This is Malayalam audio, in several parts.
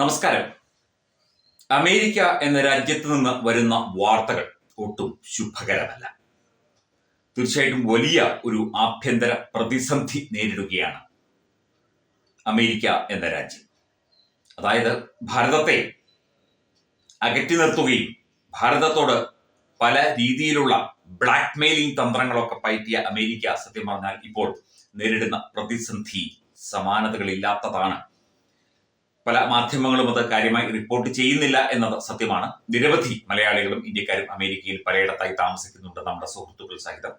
നമസ്കാരം. അമേരിക്ക എന്ന രാജ്യത്ത് നിന്ന് വരുന്ന വാർത്തകൾ ഒട്ടും ശുഭകരമല്ല. തീർച്ചയായിട്ടും വലിയ ഒരു ആഭ്യന്തര പ്രതിസന്ധി നേരിടുകയാണ് അമേരിക്ക എന്ന രാജ്യം. അതായത് ഭാരതത്തെ അകറ്റി നിർത്തുകയും ഭാരതത്തോട് പല രീതിയിലുള്ള ബ്ലാക്ക് മെയിലിംഗ് തന്ത്രങ്ങളൊക്കെ പയറ്റിയ അമേരിക്ക സത്യം പറഞ്ഞാൽ ഇപ്പോൾ നേരിടുന്ന പ്രതിസന്ധി സമാനതകളില്ലാത്തതാണ് പല മാധ്യമങ്ങളും അത് കാര്യമായി റിപ്പോർട്ട് ചെയ്യുന്നില്ല എന്നത് സത്യമാണ്. നിരവധി മലയാളികളും ഇന്ത്യക്കാരും അമേരിക്കയിൽ പലയിടത്തായി താമസിക്കുന്നുണ്ട് നമ്മുടെ സുഹൃത്തുക്കൾ സഹിതം.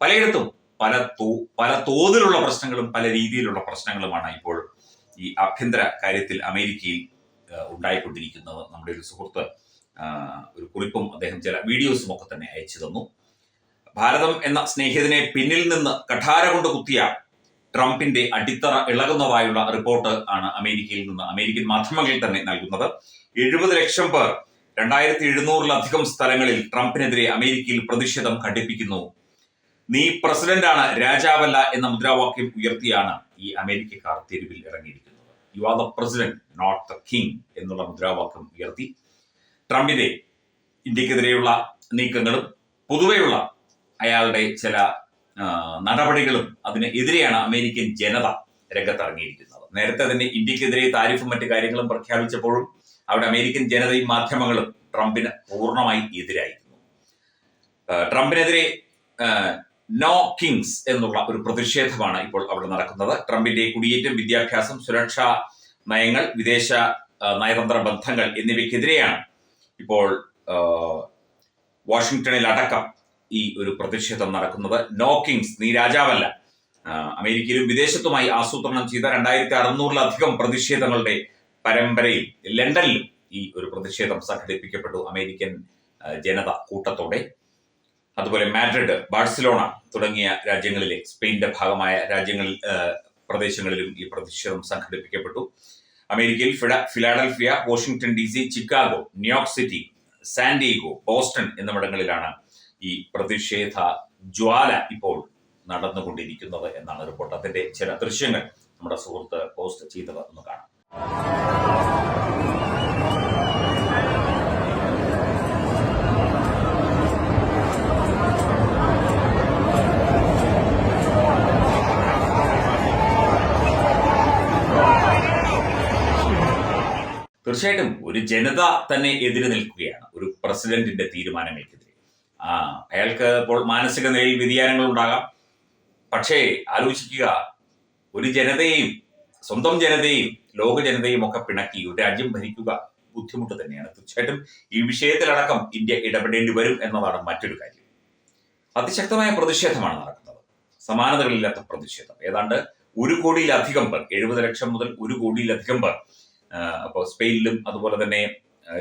പലയിടത്തും പല തോ പല തോതിലുള്ള പ്രശ്നങ്ങളും പല രീതിയിലുള്ള പ്രശ്നങ്ങളുമാണ് ഇപ്പോൾ ഈ ആഭ്യന്തര കാര്യത്തിൽ അമേരിക്കയിൽ ഉണ്ടായിക്കൊണ്ടിരിക്കുന്നത്. നമ്മുടെ ഒരു സുഹൃത്ത് ഒരു കുറിപ്പും അദ്ദേഹം ചില വീഡിയോസും ഒക്കെ തന്നെ അയച്ചു തന്നു. ഭാരതം എന്ന സ്നേഹിതനെ പിന്നിൽ നിന്ന് കഠാര കൊണ്ട് കുത്തിയ ട്രംപിന്റെ അടിത്തറ ഇളകുന്നതായുള്ള റിപ്പോർട്ട് ആണ് അമേരിക്കയിൽ നിന്ന് അമേരിക്കൻ മാധ്യമങ്ങളിൽ തന്നെ നൽകുന്നത്. എഴുപത് ലക്ഷം പേർ രണ്ടായിരത്തി എഴുന്നൂറിലധികം സ്ഥലങ്ങളിൽ ട്രംപിനെതിരെ അമേരിക്കയിൽ പ്രതിഷേധം ഘടിപ്പിക്കുന്നു. നീ പ്രസിഡന്റാണ് രാജാവല്ല എന്ന മുദ്രാവാക്യം ഉയർത്തിയാണ് ഈ അമേരിക്കക്കാർ തെരുവിൽ ഇറങ്ങിയിരിക്കുന്നത്. You are the president not the king എന്നുള്ള മുദ്രാവാക്യം ഉയർത്തി. ട്രംപിന്റെ ഇന്ത്യക്കെതിരെയുള്ള നീക്കങ്ങളും പൊതുവെയുള്ള അയാളുടെ ചില നടപടികളും അതിനെതിരെയാണ് അമേരിക്കൻ ജനത രംഗത്തിറങ്ങിയിരിക്കുന്നത്. നേരത്തെ തന്നെ ഇന്ത്യക്കെതിരെ താരിഫും മറ്റു കാര്യങ്ങളും പ്രഖ്യാപിച്ചപ്പോഴും അവിടെ അമേരിക്കൻ ജനതയും മാധ്യമങ്ങളും ട്രംപിന് പൂർണമായി എതിരായിരുന്നു. ട്രംപിനെതിരെ നോ കിങ്സ് എന്നുള്ള ഒരു പ്രതിഷേധമാണ് ഇപ്പോൾ അവിടെ നടക്കുന്നത്. ട്രംപിന്റെ കുടിയേറ്റം വിദ്യാഭ്യാസം സുരക്ഷാ നയങ്ങൾ വിദേശ നയതന്ത്ര ബന്ധങ്ങൾ എന്നിവയ്ക്കെതിരെയാണ് ഇപ്പോൾ വാഷിംഗ്ടണിൽ അടക്കം ഈ ഒരു പ്രതിഷേധം നടക്കുന്നത്. നോക്കിങ്സ് നീ രാജാവല്ല. അമേരിക്കയിലും വിദേശത്തുമായി ആസൂത്രണം ചെയ്ത രണ്ടായിരത്തി അറുന്നൂറിലധികം പ്രതിഷേധങ്ങളുടെ പരമ്പരയിൽ ലണ്ടനിലും ഈ ഒരു പ്രതിഷേധം സംഘടിപ്പിക്കപ്പെട്ടു. അമേരിക്കൻ ജനത കൂട്ടത്തോടെ. അതുപോലെ മാഡ്രിഡ് ബാഴ്സലോണ തുടങ്ങിയ രാജ്യങ്ങളിലെ സ്പെയിന്റെ ഭാഗമായ രാജ്യങ്ങളിൽ പ്രദേശങ്ങളിലും ഈ പ്രതിഷേധം സംഘടിപ്പിക്കപ്പെട്ടു. അമേരിക്കയിൽ fide Philadelphia Washington D C Chicago New York City San Diego Boston എന്നിവിടങ്ങളിലാണ് ഈ പ്രതിഷേധ ജ്വാല ഇപ്പോൾ നടന്നുകൊണ്ടിരിക്കുന്നത് എന്നാണ് റിപ്പോർട്ട്. അതിന്റെ ചില ദൃശ്യങ്ങൾ നമ്മുടെ സുഹൃത്ത് പോസ്റ്റ് ചെയ്തത് ഒന്ന് കാണാം. തീർച്ചയായിട്ടും ഒരു ജനത തന്നെ എതിര് നിൽക്കുകയാണ്. ഒരു പ്രസിഡന്റിന്റെ തീരുമാനങ്ങൾക്കെതിരെ അയാൾക്ക് ഇപ്പോൾ മാനസിക നിലയിൽ വ്യതിയാനങ്ങൾ ഉണ്ടാകാം പക്ഷേ ആലോചിക്കുക. ഒരു ജനതയെയും സ്വന്തം ജനതയും ലോക ജനതയും ഒക്കെ പിണക്കി ഒരു രാജ്യം ഭരിക്കുക ബുദ്ധിമുട്ട് തന്നെയാണ്. തീർച്ചയായിട്ടും ഈ വിഷയത്തിലടക്കം ഇന്ത്യ ഇടപെടേണ്ടി വരും എന്നതാണ് മറ്റൊരു കാര്യം. അതിശക്തമായ പ്രതിഷേധമാണ് നടക്കുന്നത്. സമാനതകളില്ലാത്ത പ്രതിഷേധം. ഏതാണ്ട് ഒരു കോടിയിലധികം പേർ എഴുപത് ലക്ഷം മുതൽ ഒരു കോടിയിലധികം പേർ അപ്പോൾ സ്പെയിനിലും അതുപോലെ തന്നെ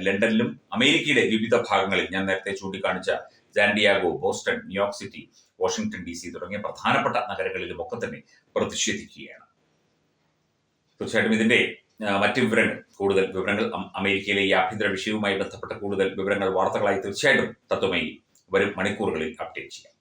ലണ്ടനിലും അമേരിക്കയുടെ വിവിധ ഭാഗങ്ങളിൽ ഞാൻ നേരത്തെ ചൂണ്ടിക്കാണിച്ച San Diego Boston New York City Washington D C തുടങ്ങിയ പ്രധാനപ്പെട്ട നഗരങ്ങളിലും ഒക്കെ തന്നെ പ്രതിഷേധിക്കുകയാണ്. തീർച്ചയായിട്ടും ഇതിന്റെ മറ്റ് വിവരങ്ങൾ കൂടുതൽ വിവരങ്ങൾ അമേരിക്കയിലെ ഈ ആഭ്യന്തര വിഷയവുമായി ബന്ധപ്പെട്ട കൂടുതൽ വിവരങ്ങൾ വാർത്തകളായി തീർച്ചയായിട്ടും തത്വമായി വരും മണിക്കൂറുകളിൽ അപ്ഡേറ്റ് ചെയ്യാം.